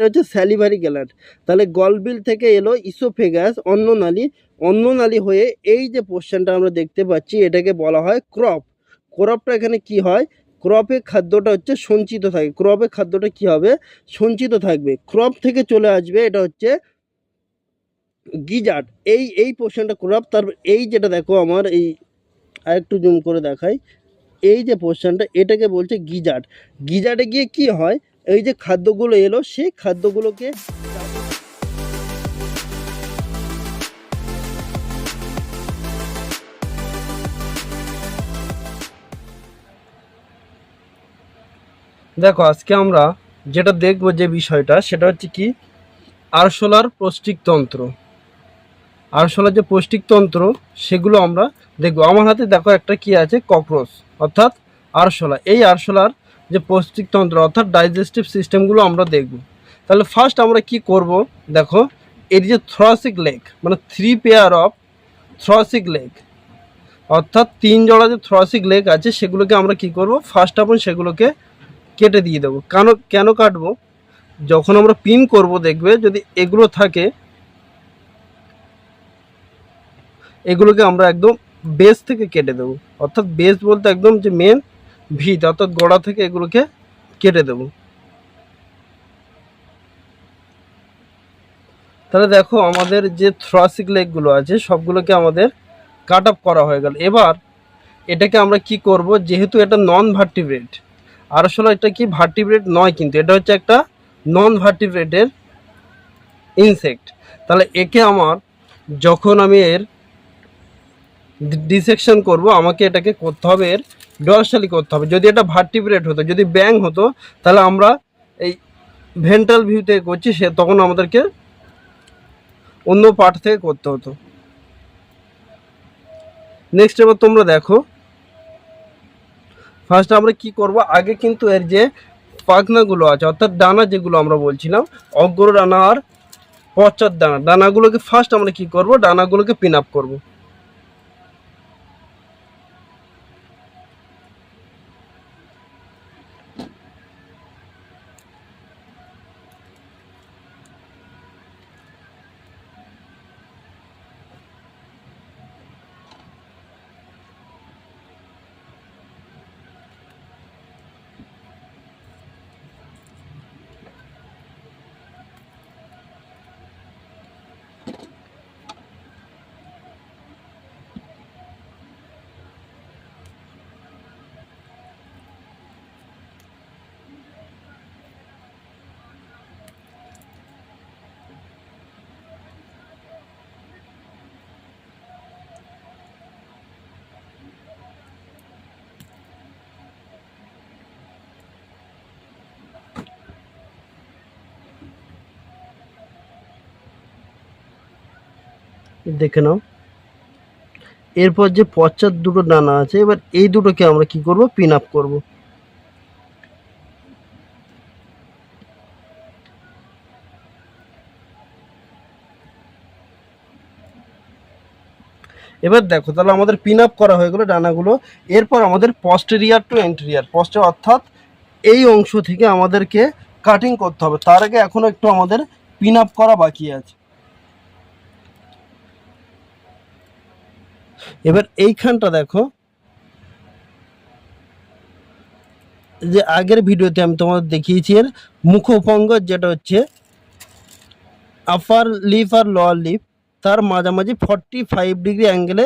এটা হচ্ছে salivary gland তাহলে গলবিল থেকে এলো ইসোফেগাস, অন্ননালী। অন্ননালী হয়ে এই যে পোর্শনটা আমরা দেখতে পাচ্ছি, এটাকে বলা হয় ক্রপ। ক্রপটা এখানে কি হয়? ক্রপে খাদ্যটা হচ্ছে সঞ্চিত থাকে। ক্রপে খাদ্যটা কি হবে? সঞ্চিত থাকবে। ক্রপ থেকে চলে আসবে, এটা হচ্ছে গিজার্ড। এই এই পোর্শনটা ক্রপ, তার এই যেটা দেখো আমার, এই আরেকটু জুম করে দেখাই। এই যে পোর্শনটা এটাকে বলছে গিজার্ড। গিজার্ডে গিয়ে কি হয়? এই যে খাদ্যগুলো এলো, সেই খাদ্যগুলোকে দেখো, আজকে আমরা যেটা দেখব যে বিষয়টা, সেটা হচ্ছে কি? আরশোলার পৌষ্টিকতন্ত্র আরশোলার যে পৌষ্টিকতন্ত্র সেগুলো আমরা দেখব। আমার হাতে দেখো একটা কি আছে? ককরোচ, অর্থাৎ আরশোলা। এই আরশোলার যে পৌষ্টিকতন্ত্র অর্থাৎ ডাইজেস্টিভ সিস্টেমগুলো আমরা দেখব। তাহলে ফার্স্ট আমরা কি করব? দেখো, এর যে থ্রসিক লেগ মানে three pair of thoracic leg অর্থাৎ তিন জোড়া যে থ্রসিক লেগ আছে, সেগুলোকে আমরা কি করব? ফার্স্ট আপন সেগুলোকে কেটে দিয়ে দেবো। কেন কেন কাটবো? যখন আমরা পিন করব, দেখবে যদি এগুলো থাকে, এগুলোকে আমরা একদম বেস থেকে কেটে দেবো। অর্থাৎ বেস বলতে একদম যে মেন ভিত অর্থাৎ গোড়া থেকে এগুলোকে কেটে দেবো। তাহলে দেখো আমাদের যে থ্রাসিক লেগগুলো আছে, সবগুলোকে আমাদের কাট আপ করা হয়ে গেল। এবার এটাকে আমরা কি করব? যেহেতু এটা নন ভার্টিব্রেট আর আসলে এটা কি ভার্টিব্রেট নয় কিন্তু, এটা হচ্ছে একটা নন ভার্টিব্রেটের ইনসেক্ট তাহলে একে আমার, যখন আমি এর ডিসেকশন করব, আমাকে এটাকে করতে হবে এর ডরসালি করতে হবে। যদি এটা ভার্টিব্রেট হতো, যদি ব্যাং হতো, তাহলে আমরা এই ভেন্ট্রাল ভিউ থেকে করছি, সে তখন আমাদেরকে অন্য পার্ট থেকে করতে হতো। নেক্সট এবার তোমরা দেখো। ফার্স্ট আমরা কি করব? আগে কিন্তু এর যে পাখনাগুলো আছে, অর্থাৎ ডানা যেগুলো আমরা বলছিলাম অগ্র ডানা আর পশ্চাৎ ডানা, ডানাগুলোকে ফার্স্ট আমরা কি করব? ডানাগুলোকে পিন আপ করব। দেখে নাও। এরপর যে পশ্চাৎ দুটো ডানা আছে, এবার এই দুটোকে আমরা কি করব? পিন আপ করব। এবার দেখো, তাহলে আমাদের পিন আপ করা হয়ে গেলো ডানাগুলো। এরপর আমাদের পস্টেরিয়ার টু এন্টেরিয়ার পস্টে অর্থাৎ এই অংশ থেকে আমাদেরকে কাটিং করতে হবে। তার আগে এখনও একটু আমাদের পিন আপ করা বাকি আছে। এবার এইখানটা দেখো। যে আগের ভিডিওতে আমি তোমাদের দেখিয়েছি, এর মুখভঙ্গ যেটা হচ্ছে আপার লিপ আর লোয়ার লিপ তার মাঝামাঝি ফর্টি ফাইভ ডিগ্রি অ্যাঙ্গেলে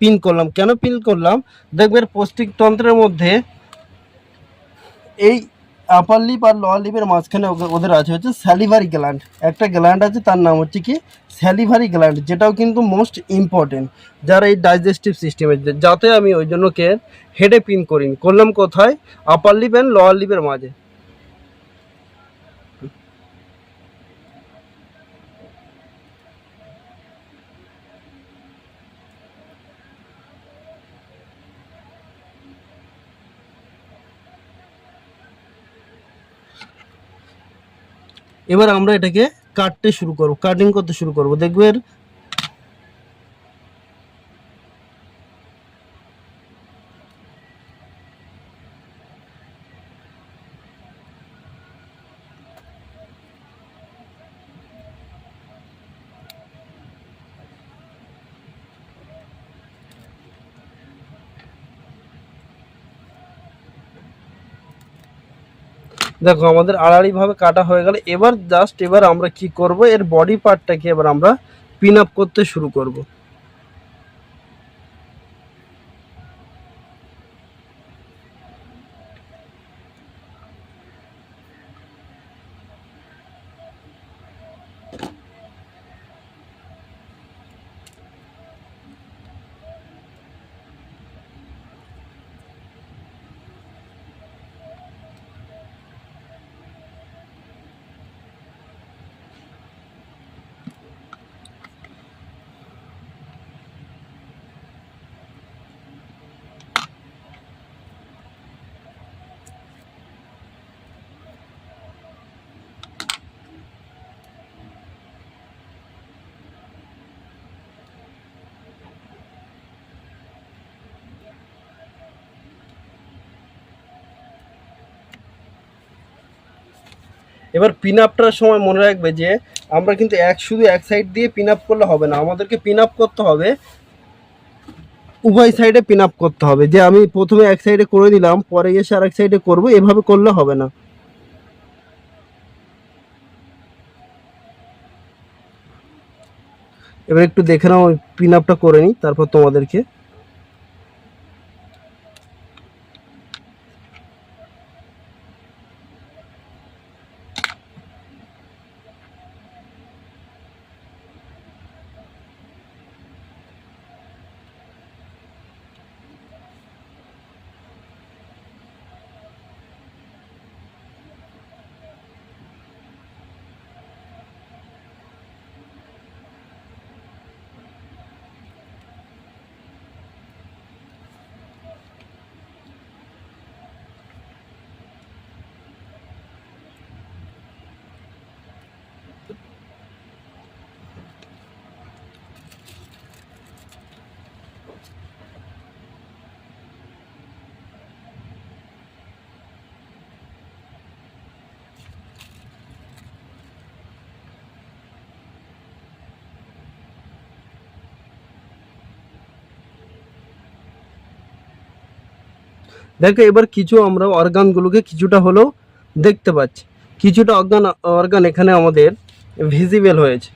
পিন করলাম। কেন পিন করলাম? দেখবে এর পৌষ্টিকতন্ত্রের মধ্যে এই আপার লিপ আর লোয়ার লিপের মাঝখানে ওদের আছে, হচ্ছে স্যালিভারি গ্ল্যান্ড একটা গ্ল্যান্ড আছে, তার নাম হচ্ছে কি? স্যালিভারি গ্ল্যান্ড যেটাও কিন্তু মোস্ট ইম্পর্টেন্ট যারা এই ডাইজেস্টিভ সিস্টেমের যাতে আমি ওই জন্য কে হেডে পিন করিনি। করলাম কোথায়? আপার লিপ অ্যান্ড লোয়ার লিপের মাঝে। এবার আমরা এটাকে কাটতে শুরু করব কাটিং করতে শুরু করব। দেখবে দেখো, আমাদের আড়াআড়িভাবে কাটা হয়ে গেল। এবার জাস্ট এবার আমরা কি করব? এর বডি পার্টটাকে এবার আমরা পিন আপ করতে শুরু করব। এবার পিন আপটার সময় মনে রাখবে যে, আমরা কিন্তু এক, শুধু এক সাইড দিয়ে পিন আপ করলে হবে না। আমাদেরকে পিন আপ করতে হবে। উভয় সাইডে পিন আপ করতে হবে। যে আমি প্রথমে এক সাইডে করে দিলাম, পরে এসে আরেক সাইডে করব, এভাবে করলে হবে না। এবার একটু দেখে নাও পিন আপটা করে নিই, তারপর তোমাদেরকে দেখো এবার কিছু আমরা অর্গানগুলোকে কিছুটা হলেও দেখতে পাচ্ছি। কিছুটা অর্গান অর্গান এখানে আমাদের ভিজিবল হয়েছে।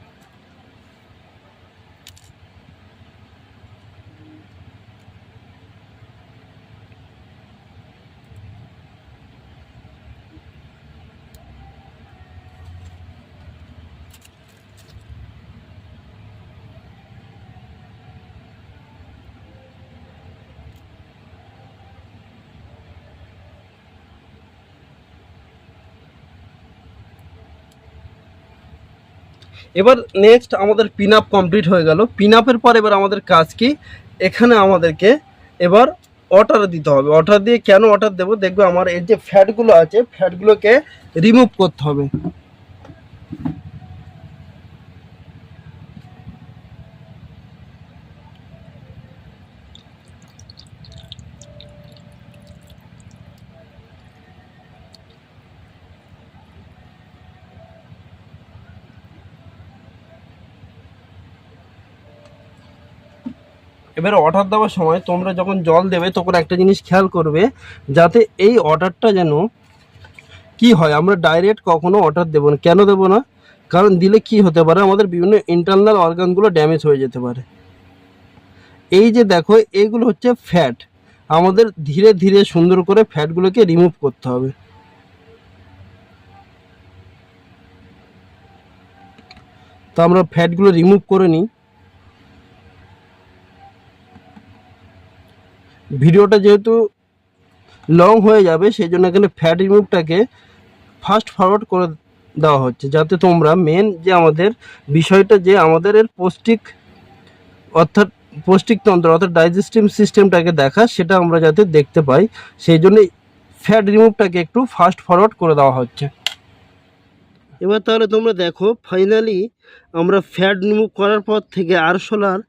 এবার নেক্সট আমাদের পিন আপ কমপ্লিট হয়ে গেল। পিন আপের পর এবার আমাদের কাজ কি? এখানে আমাদেরকে এবার অর্ডার দিতে হবে। অর্ডার দিয়ে কেন অর্ডার দেবো? দেখবে আমার এর যে ফ্যাটগুলো আছে ফ্যাটগুলোকে রিমুভ করতে হবে। এবারে অর্ডার দেওয়ার সময় তোমরা যখন জল দেবে, তখন একটা জিনিস খেয়াল করবে যাতে এই অর্ডারটা যেন কি হয়। আমরা ডাইরেক্ট কখনো অর্ডার দেবো না। কেন দেবো না? কারণ দিলে কি হতে পারে? আমাদের বিভিন্ন ইন্টারনাল অর্গানগুলো ড্যামেজ হয়ে যেতে পারে। এই যে দেখো এইগুলো হচ্ছে ফ্যাট আমাদের ধীরে ধীরে সুন্দর করে ফ্যাটগুলোকে রিমুভ করতে হবে। তো আমরা ফ্যাটগুলো রিমুভ করে নিই। ভিডিওটা যেহেতু লং হয়ে যাবে সেই জন্য এখানে ফ্যাট রিমুভটাকে ফাস্ট ফরওয়ার্ড করে দেওয়া হচ্ছে, যাতে তোমরা মেন যে আমাদের বিষয়টা যে আমাদের এর পৌষ্টিক অর্থাৎ পৌষ্টিকতন্ত্র অর্থাৎ ডাইজেস্টিভ সিস্টেমটাকে দেখা, সেটা আমরা যাতে দেখতে পাই, সেই জন্য ফ্যাট রিমুভটাকে একটু ফাস্ট ফরওয়ার্ড করে দেওয়া হচ্ছে। এবার তাহলে তোমরা দেখো ফাইনালি আমরা ফ্যাট রিমুভ করার পর থেকে আরশোলার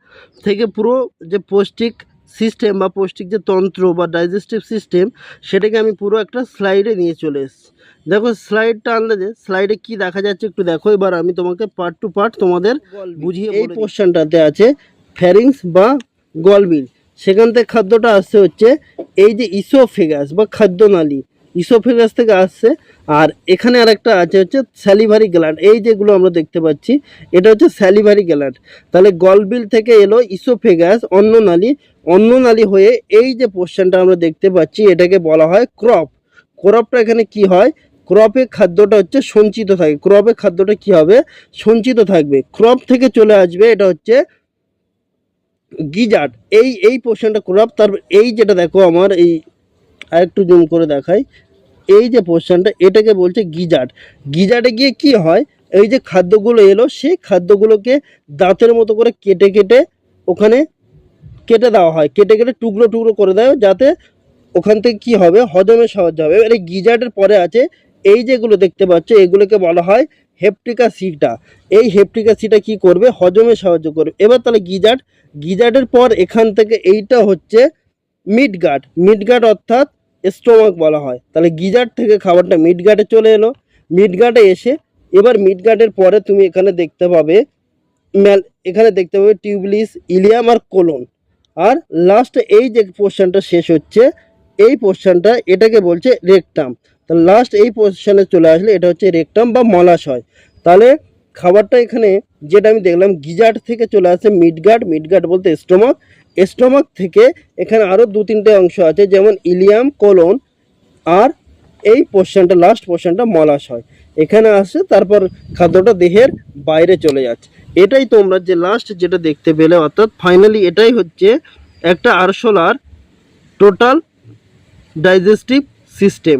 থেকে পুরো যে পৌষ্টিক সিস্টেম বা পৌষ্টিক যে তন্ত্র বা ডাইজেস্টিভ সিস্টেম সেটাকে আমি পুরো একটা স্লাইডে নিয়ে চলে এসছি। দেখো স্লাইডটা আনলে যে স্লাইডে কি দেখা যাচ্ছে একটু দেখো এবার আমি তোমাকে পার্ট টু পার্ট তোমাদের বুঝিয়ে এই পোর্শনটাতে আছে ফ্যারিংস বা গলবিল। সেখান থেকে খাদ্যটা আসতে হচ্ছে এই যে ইসোফেগাস বা খাদ্যনালী। ইসোফেগাস থেকে আসছে। আর এখানে আর একটা আছে হচ্ছে স্যালিভারি গ্ল্যান্ড। এই যেগুলো আমরা দেখতে পাচ্ছি, এটা হচ্ছে স্যালিভারি গ্ল্যান্ড। তাহলে গলবিল থেকে এলো ইসোফেগাস, অন্ননালী। অন্ননালী হয়ে এই যে পোর্শনটা আমরা দেখতে পাচ্ছি, এটাকে বলা হয় ক্রপ। ক্রপটা এখানে কি হয়? ক্রপে খাদ্যটা হচ্ছে সঞ্চিত থাকে। ক্রপে খাদ্যটা কি হবে? সঞ্চিত থাকবে। ক্রপ থেকে চলে আসবে, এটা হচ্ছে গিজার্ড। এই এই পোর্শনটা ক্রপ। তারপর এই যেটা দেখো, আমার এই আরেকটু জুম করে দেখাই। এই যে পোর্শনটা এটাকে বলছে গিজার্ড। গিজার্ডে গিয়ে কি হয়? এই যে খাদ্যগুলো এলো, সেই খাদ্যগুলোকে দাঁতের মতো করে কেটে কেটে ওখানে কেটে দেওয়া হয়। কেটে কেটে টুকরো টুকরো করে দেয় যাতে ওখান থেকে কি হবে? হজমে সাহায্য হবে। এবারে গিজার্ডের পরে আছে, এই যেগুলো দেখতে পাচ্ছ, এগুলোকে বলা হয় হেপটিকা সিটা। এই হেপটিকা সিটা কি করবে? হজমে সাহায্য করবে। এবার তাহলে গিজার্ড, গিজার্ডের পর এখান থেকে এইটা হচ্ছে মিড গার্ড মিড গার্ড অর্থাৎ স্টোমাক বলা হয়। তাহলে গিজার থেকে খাবারটা মিড গার্ডে চলে এলো। মিড গার্ডে এসে এবার মিড গার্ডের পরে তুমি এখানে দেখতে পাবে ম্যাল, এখানে দেখতে পাবে টিউবলিস, ইলিয়াম আর কোলন। আর লাস্ট এই যে পোর্শনটা শেষ হচ্ছে, এই পোর্শনটা এটাকে বলছে রেকটাম তো লাস্ট এই পোর্শনে চলে আসলে এটা হচ্ছে রেকটাম বা মলাশয়। তাহলে খাবারটা এখানে যেটা আমি দেখলাম গিজার্ড থেকে চলে আসে মিডগার্ড মিডগার্ড বলতে স্টোমাক স্টোমাক থেকে এখানে আরও দু তিনটে অংশ আছে, যেমন ইলিয়াম, কোলন, আর এই পোর্শনটা লাস্ট পোর্শনটা মলাশয় এখানে আসে, তারপর খাদ্যটা দেহের বাইরে চলে যাচ্ছে। এটাই তোমরা যে লাস্ট যেটা দেখতে পেলে, অর্থাৎ ফাইনালি এটাই হচ্ছে একটা আরশোলার টোটাল ডাইজেস্টিভ সিস্টেম